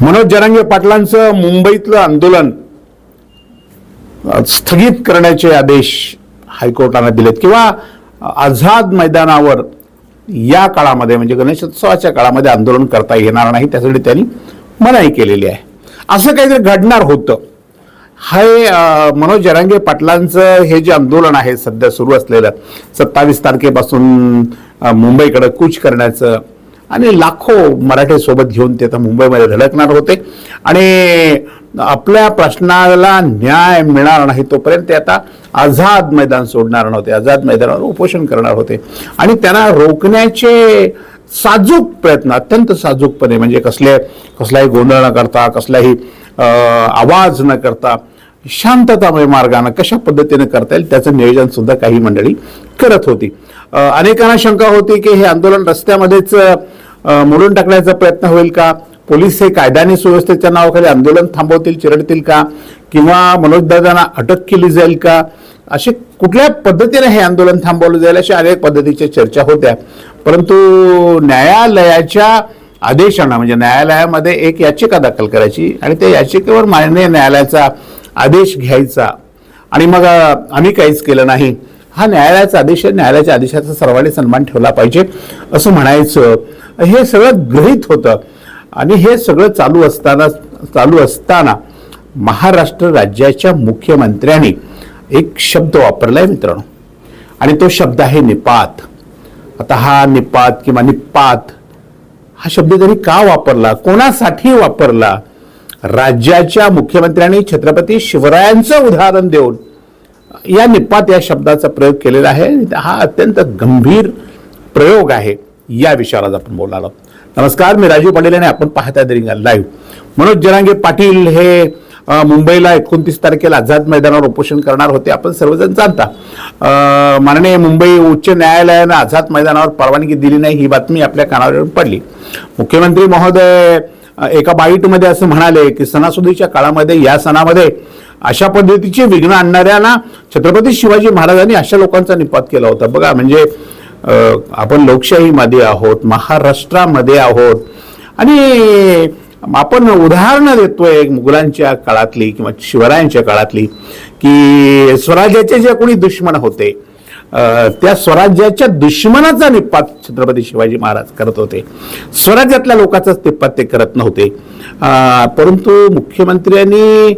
मनोज जरांगे पाटलांचं मुंबईतलं आंदोलन स्थगित करण्याचे आदेश हायकोर्टाने दिलेत. किंवा आझाद मैदानावर या काळामध्ये म्हणजे गणेशोत्सवाच्या काळामध्ये आंदोलन करता येणार नाही त्यासाठी त्यांनी मनाई केलेली आहे. असं काहीतरी घडणार होतं. हे मनोज जरांगे पाटलांचं हे जे आंदोलन आहे सध्या सुरू असलेलं सत्तावीस तारखेपासून मुंबईकडे कूच करण्याचं आणि लाखो मराठे सोबत घेऊन ते आता मुंबईमध्ये धडकणार होते. आणि आपल्या प्रश्नाला न्याय मिळणार नाही तोपर्यंत ते आता आझाद मैदान सोडणार नव्हते. आझाद मैदानावर उपोषण करणार होते. आणि त्यांना रोखण्याचे साजूक प्रयत्न अत्यंत साजूकपणे म्हणजे कसले कसलाही गोंधळ न करता कसलाही आवाज न करता शांततामय मार्गाने कशा पद्धतीने करता येईल त्याचं नियोजन सुद्धा काही मंडळी करत होती. अनेकांना शंका होती की हे आंदोलन रस्त्यामध्येच मोडून टाकण्याचा प्रयत्न होईल का? पोलीस हे कायद्याने सुव्यवस्थेच्या नावाखाली आंदोलन थांबवतील चिरडतील का? किंवा मनोजदादांना अटक केली जाईल का? असे कुठल्या पद्धतीने हे आंदोलन थांबवलं जाईल अशा अनेक पद्धतीच्या चर्चा होत्या. परंतु न्यायालयाच्या आदेशानं म्हणजे न्यायालयामध्ये एक याचिका दाखल करायची आणि त्या याचिकेवर माननीय न्यायालयाचा आदेश घ्यायचा. आणि मग आम्ही काहीच केलं नाही. हा न्यायालयाचा आदेश आहे. न्यायालयाच्या आदेशाचा सर्वांनी सन्मान ठेवला पाहिजे असं म्हणायचं. हे सगळं गृहीत होतं. आणि हे सगळं चालू असताना चालू असताना महाराष्ट्र राज्याच्या मुख्यमंत्र्यांनी एक शब्द वापरलाय मित्रांनो. आणि तो शब्द आहे निपात. आता हा निपात किंवा निपात हा शब्द त्यांनी का वापरला? कोणासाठी वापरला? राज्याच्या मुख्यमंत्र्यांनी छत्रपती शिवरायांचं उदाहरण देऊन या निपात या शब्दाचा प्रयोग केलेला आहे. हा अत्यंत गंभीर प्रयोग आहे. या विषयावर आज आपण बोलणार आहोत. नमस्कार मी राजीव पाटील आणि आपण पाहता दरिंगा लाईव्ह. मनोज जरांगे पाटील हे मुंबईला एकोणतीस तारखेला आझाद मैदानावर उपोषण करणार होते. आपण सर्वजण जाणता. माननीय मुंबई उच्च न्यायालयानं आझाद मैदानावर परवानगी दिली नाही ही बातमी आपल्या कानावर येऊन पडली. मुख्यमंत्री महोदय एका बाईटमध्ये असं म्हणाले की सणासुदीच्या काळामध्ये या सणामध्ये अशा पद्धतीची विघ्न आणणाऱ्यांना छत्रपती शिवाजी महाराजांनी अशा लोकांचा निपात केला होता. बघा म्हणजे आपण लोकशाहीमध्ये आहोत महाराष्ट्रामध्ये आहोत आणि आपण उदाहरणं देतोय मुघलांच्या काळातली किंवा शिवरायांच्या काळातली की स्वराज्याचे जे कोणी दुश्मन होते त्या स्वराज्याच्या दुश्मनाचा निपात छत्रपती शिवाजी महाराज करत होते. स्वराज्यातल्या लोकांचाच निपात ते करत नव्हते. परंतु मुख्यमंत्र्यांनी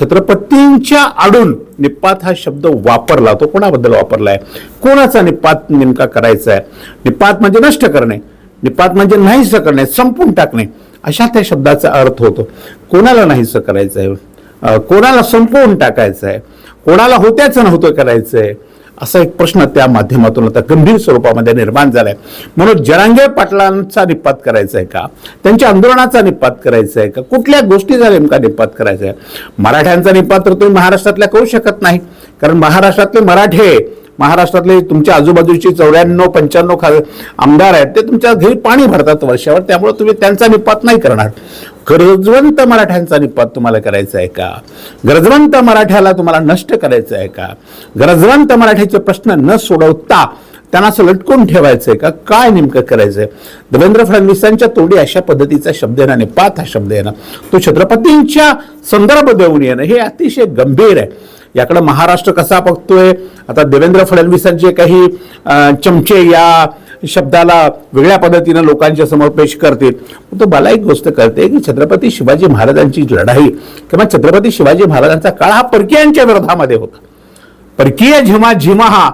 छत्रपतींच्या आडून निपात हा शब्द वापरला. तो कोणाबद्दल वापरला आहे कोणाचा निपात नेमका करायचा आहे निपात म्हणजे नष्ट करणे. निपात म्हणजे नाहीसं करणे संपून टाकणे. अशा त्या शब्दाचा अर्थ होतो. कोणाला नाहीसं करायचं आहे कोणाला संपवून टाकायचं आहे कोणाला होत्याचं नव्हतं करायचं आहे असा एक प्रश्न त्या माध्यमातून आता गंभीर स्वरूपामध्ये निर्माण झाला आहे म्हणून जरांगे पाटलांचा निपात करायचा आहे का? त्यांच्या आंदोलनाचा निपात करायचा आहे का? कुठल्या गोष्टीचा नेमका निपात करायचा आहे मराठ्यांचा निपात तर तुम्ही महाराष्ट्रातल्या करू शकत नाही. कारण महाराष्ट्रातले मराठे महाराष्ट्रातले तुमच्या आजूबाजूची चौऱ्याण्णव पंच्याण्णव खा आमदार आहेत ते तुमच्या घरी पाणी भरतात वर्षावर त्यामुळे तुम्ही त्यांचा निपात नाही करणार. गरजवंत मराठ्यांचा निपात तुम्हाला करायचा आहे का? गरजवंत मराठ्याला तुम्हाला नष्ट करायचं आहे का? गरजवंत मराठ्याचे प्रश्न न सोडवता त्यांना असं लटकून ठेवायचंय का? काय नेमकं करायचंय? देवेंद्र फडणवीसांच्या तोंडी अशा पद्धतीचा शब्द येणं निपात हा शब्द येणं तो छत्रपतींच्या संदर्भ देऊन येणं हे अतिशय गंभीर आहे. याकडं महाराष्ट्र कसा बघतोय? आता देवेंद्र फडणवीसांचे काही चमचे या शब्दाला वेगळ्या पद्धतीनं लोकांच्या समोर पेश करतील. तो मला एक गोष्ट करते की छत्रपती शिवाजी महाराजांची लढाई किंवा छत्रपती शिवाजी महाराजांचा काळ हा परकीयांच्या विरोधामध्ये होता. परकीय झिमा झिमा हा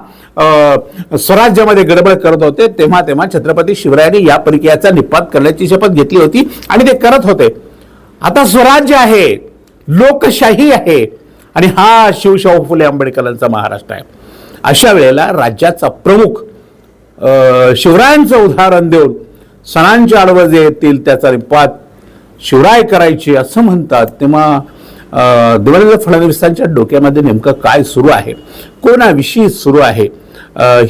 स्वराज्यामध्ये गडबड करत होते तेव्हा तेव्हा छत्रपती शिवरायांनी या परकीयाचा निपात करण्याची शपथ घेतली होती आणि ते करत होते. आता स्वराज्य आहे लोकशाही आहे आणि हा शिवशाहू फुले आंबेडकरांचा महाराष्ट्र आहे. अशा वेळेला राज्याचा प्रमुख शिवरायांचं उदाहरण देऊन सणांच्या आडवं जे येतील त्याचा निपात शिवराय करायची असं म्हणतात तेव्हा देवेंद्र फडणवीसांच्या डोक्यामध्ये नेमकं काय सुरू आहे? कोणाविषयी सुरू आहे?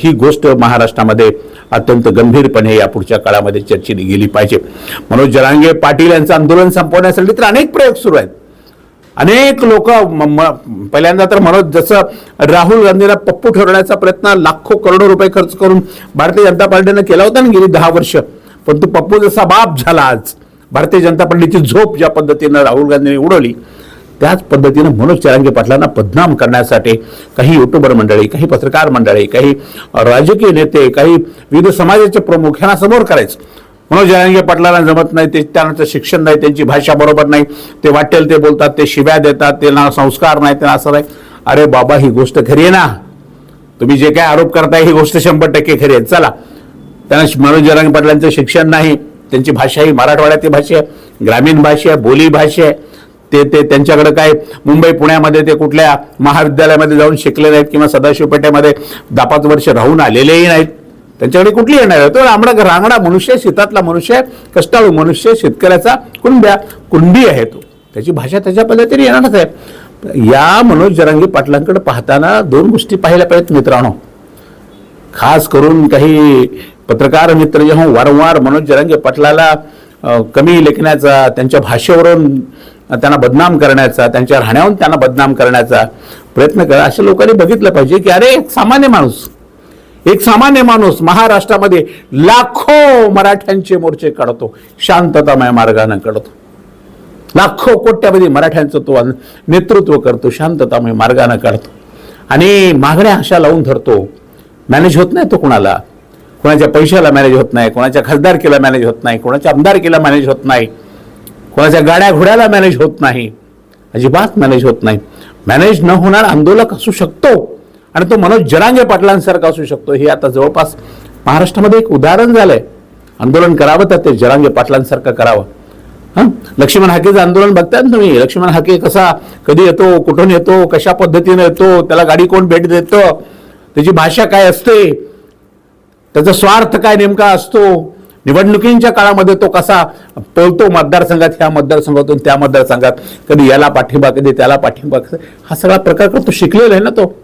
ही गोष्ट महाराष्ट्रामध्ये अत्यंत गंभीरपणे या पुढच्या काळामध्ये चर्चेली गेली पाहिजे. मनोज जरांगे पाटील यांचं आंदोलन संपवण्यासाठी तर अनेक प्रयोग सुरू आहेत. अनेक लोक पहिल्यांदा तर म्हणत जसं राहुल गांधीला पप्पू ठरवण्याचा प्रयत्न लाखो करोडो रुपये खर्च करून भारतीय जनता पार्टीनं केला होता ना गेली दहा वर्ष. पण तो पप्पू जसा बाप झाला आज भारतीय जनता पार्टीची झोप ज्या पद्धतीनं राहुल गांधींनी उडवली त्याच पद्धतीनं मनोज जरांगे पाटलांना बदनाम करण्यासाठी काही युट्यूबर मंडळी काही पत्रकार मंडळी काही राजकीय नेते काही विविध समाजाचे प्रमुख यांना समोर करायचं. म्हणून जनांगे पाटलांना जमत नाही ते त्यांचं शिक्षण नाही त्यांची भाषा बरोबर नाही. ते वाटेल ते बोलतात ते शिव्या देतात त्यांना संस्कार नाही त्यांना असं नाही. अरे बाबा ही गोष्ट खरी आहे ना. तुम्ही जे काय आरोप करताय ही गोष्ट शंभर टक्के खरी आहे. चला. त्यांना मनोज जरांगे पाटलांचं शिक्षण नाही. त्यांची भाषा ही मराठवाड्यातली भाषा आहे ग्रामीण भाषा आहे बोली भाषा आहे. ते ते त्यांच्याकडे काय मुंबई पुण्यामध्ये ते कुठल्या महाविद्यालयामध्ये जाऊन शिकले नाहीत किंवा सदाशिवपेठेमध्ये दहा पाच वर्ष राहून आलेलेही नाहीत. त्यांच्याकडे कुठली येणार आहे? तो रांगडा रांगडा मनुष्य शेतातला मनुष्य कष्टाळू मनुष्य शेतकऱ्याचा कुंड्या कुंडी आहे तो. त्याची भाषा त्याच्या पद्धतीने येणारच आहे. या मनोज जरांगी पाटलांकडे पाहताना दोन गोष्टी पाहिल्या पाहिजेत मित्रांनो. खास करून काही पत्रकार मित्र जेव्हा वारंवार मनोज जरांगे पाटलाला कमी लेखण्याचा त्यांच्या भाषेवरून त्यांना बदनाम करण्याचा त्यांच्या राहण्यावरून त्यांना बदनाम करण्याचा प्रयत्न करा. अशा लोकांनी बघितलं पाहिजे की अरे एक सामान्य माणूस एक सामान्य माणूस महाराष्ट्रामध्ये लाखो मराठ्यांचे मोर्चे काढतो शांततामय मार्गाने काढतो. लाखो कोट्यावधी मराठ्यांचं तो नेतृत्व करतो शांततामय मार्गाने काढतो. आणि मागण्या अशा लावून धरतो मॅनेज होत नाही तो कुणाला. कोणाच्या पैशाला मॅनेज होत नाही कोणाच्या खासदारकीला मॅनेज होत नाही कोणाच्या आमदारकीला मॅनेज होत नाही कोणाच्या गाड्या घोड्याला मॅनेज होत नाही अजिबात मॅनेज होत नाही. मॅनेज न होणार आंदोलक असू शकतो. आणि तो मनोज जरांगे पाटलांसारखा असू शकतो. हे आता जवळपास महाराष्ट्रामध्ये एक उदाहरण झालंय. आंदोलन करावं तर ते जरांगे पाटलांसारखं करावं. हां? लक्ष्मण हाकेचं आंदोलन बघताय ना तुम्ही? लक्ष्मण हाके कसा कधी येतो कुठून येतो कशा पद्धतीने येतो त्याला गाडी कोण भेट देतं त्याची भाषा काय असते त्याचा स्वार्थ काय नेमका असतो निवडणुकींच्या काळामध्ये तो कसा पळतो मतदारसंघात ह्या मतदारसंघातून त्या मतदारसंघात कधी याला पाठिंबा कधी त्याला पाठिंबा हा सगळा प्रकार करतो शिकलेला आहे ना तो.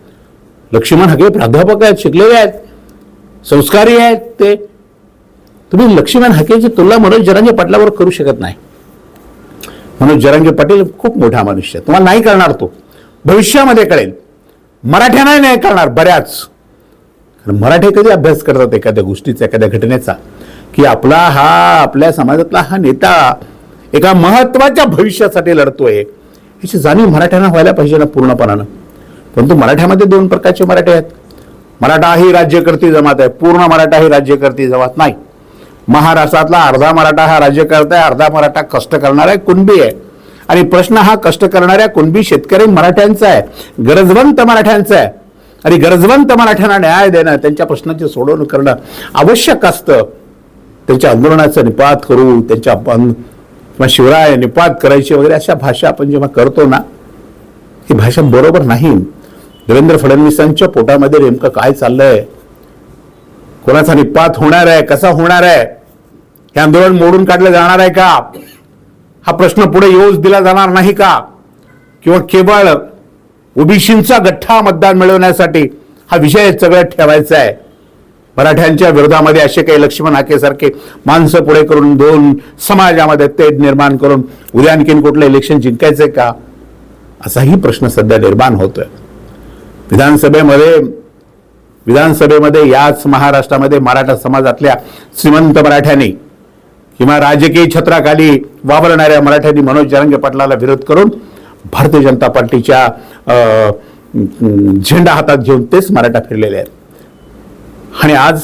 लक्ष्मण हगे प्राध्यापक आहेत शिकलेले आहेत संस्कारी आहेत ते. तुम्ही लक्ष्मण हकेची तुलना मनोज जरांगे पाटलावर करू शकत नाही. मनोज जरांगे पाटील खूप मोठा मनुष्य आहे. तुम्हाला नाही करणार तो. भविष्यामध्ये कळेल. मराठ्यांना नाही करणार बऱ्याच. कारण मराठी कधी अभ्यास करतात एखाद्या गोष्टीचा एखाद्या घटनेचा? की आपला हा आपल्या समाजातला हा नेता एका महत्त्वाच्या भविष्यासाठी लढतोय. याची जाणीव मराठ्यांना व्हायला पाहिजे ना पूर्णपणानं. परंतु मराठ्यामध्ये दोन प्रकारचे मराठे आहेत. मराठा ही राज्यकर्ती जमात आहे. पूर्ण मराठा ही राज्यकर्ती जमात नाही. महाराष्ट्रातला अर्धा मराठा हा राज्यकर्ता आहे अर्धा मराठा कष्ट करणारा कुणबी आहे. आणि प्रश्न हा कष्ट करणाऱ्या कुणबी शेतकरी मराठ्यांचा आहे. गरजवंत मराठ्यांचा आहे. आणि गरजवंत मराठ्यांना न्याय देणं त्यांच्या प्रश्नांची सोडवणूक करणं आवश्यक असतं. त्यांच्या आंदोलनाचा निपात करू त्यांच्या किंवा शिवराय निपात करायची वगैरे अशा भाषा आपण जेव्हा करतो ना ही भाषा बरोबर नाही. देवेंद्र फडणवीसांच्या पोटामध्ये नेमकं काय चाललंय? कोणाचा निपात होणार आहे? कसा होणार आहे? हे आंदोलन मोडून काढलं जाणार आहे का? हा प्रश्न पुढे येऊच दिला जाणार नाही का? किंवा केवळ ओबीसींचा गठ्ठा मतदान मिळवण्यासाठी हा विषय सगळ्यात ठेवायचा आहे? मराठ्यांच्या विरोधामध्ये असे काही लक्ष्मण हाकेसारखे माणसं पुढे करून दोन समाजामध्ये तेढ निर्माण करून उद्या आणखीन कुठलं इलेक्शन जिंकायचंय का? असाही प्रश्न सध्या निर्माण होतोय. विधानसभेमध्ये विधानसभेमध्ये याच महाराष्ट्रामध्ये मराठा समाजातल्या श्रीमंत मराठ्यांनी किंवा राजकीय छत्राखाली वावरणाऱ्या मराठ्यांनी मनोज जरंगे पाटलाला विरोध करून भारतीय जनता पार्टीच्या झेंडा हातात घेऊन तेच मराठा फिरलेले आहेत. आणि आज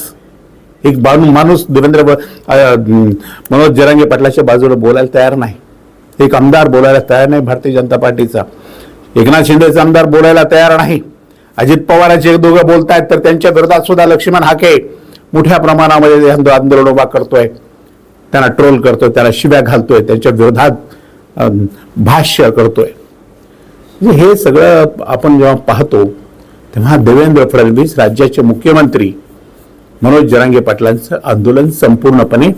एक बाणू माणूस देवेंद्र ब- मनोज जरांगे पाटलाच्या बाजूला बोलायला तयार नाही. एक आमदार बोलायला तयार नाही भारतीय जनता पार्टीचा. एकनाथ शिंदेचा आमदार बोलायला तयार नाही. अजित पवार एक दोघं आहेत तर त्यांच्या विरोधात सुद्धा लक्ष्मण हाके मोठ्या प्रमाणामध्ये आंदोलन उभा करतोय. त्यांना ट्रोल करतोय त्याला शिव्या घालतोय त्यांच्या विरोधात भाष्य करतोय. म्हणजे हे सगळं आपण जेव्हा पाहतो तेव्हा देवेंद्र फडणवीस राज्याचे मुख्यमंत्री मनोज जरांगे पाटलांचं आंदोलन संपूर्णपणे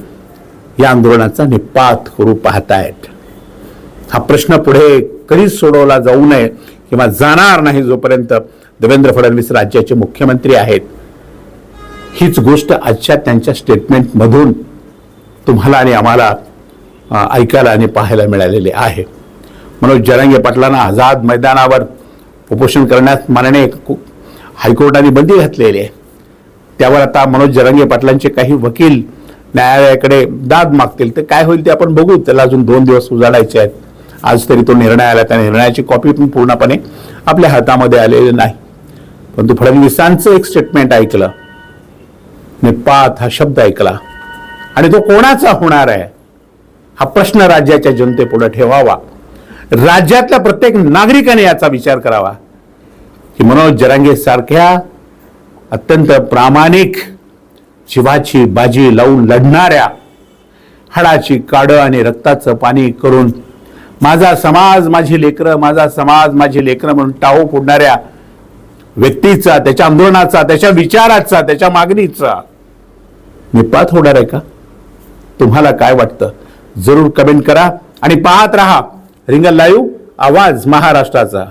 या आंदोलनाचा निपात करू पाहतायत. हा प्रश्न पुढे कधीच सोडवला जाऊ नये किंवा जाणार नाही जोपर्यंत देवेंद्र फडणवीस राज्याचे मुख्यमंत्री आहेत. हीच गोष्ट आजच्या त्यांच्या स्टेटमेंटमधून तुम्हाला आणि आम्हाला ऐकायला आणि पाहायला मिळालेले आहे. मनोज जरांगे पाटलांना आझाद मैदानावर उपोषण करण्यास मानणे हायकोर्टाने बंदी घातलेली आहे. त्यावर आता मनोज जरांगे पाटलांचे काही वकील न्यायालयाकडे दाद मागतील. तर काय होईल ते आपण बघू. त्याला अजून दोन दिवस उजाडायचे आहेत. आज तरी तो निर्णय आला त्या निर्णयाची कॉपी पण पूर्णपणे आपल्या हातामध्ये आलेली नाही. परंतु फडणवीसांचं एक स्टेटमेंट ऐकलं. निपात हा शब्द ऐकला. आणि तो कोणाचा होणार आहे? हा प्रश्न राज्याच्या जनतेपुढे ठेवावा. राज्यातल्या प्रत्येक नागरिकाने याचा विचार करावा. की मनोज जरांगे सारख्या अत्यंत प्रामाणिक जीवाची बाजी लावून लढणाऱ्या हाडाची काडं आणि रक्ताचं पाणी करून माझा समाज माझी लेकरं माझा समाज माझी लेकरं म्हणून टाहो फोडणाऱ्या व्यक्तीचा त्याच्या आंदोलनाचा त्याच्या विचाराचा त्याच्या मागणीचा निपात होणार आहे का? तुम्हाला काय वाटतं? जरूर कमेंट करा आणि पाहत राहा रिंगल लाईव्ह आवाज महाराष्ट्राचा.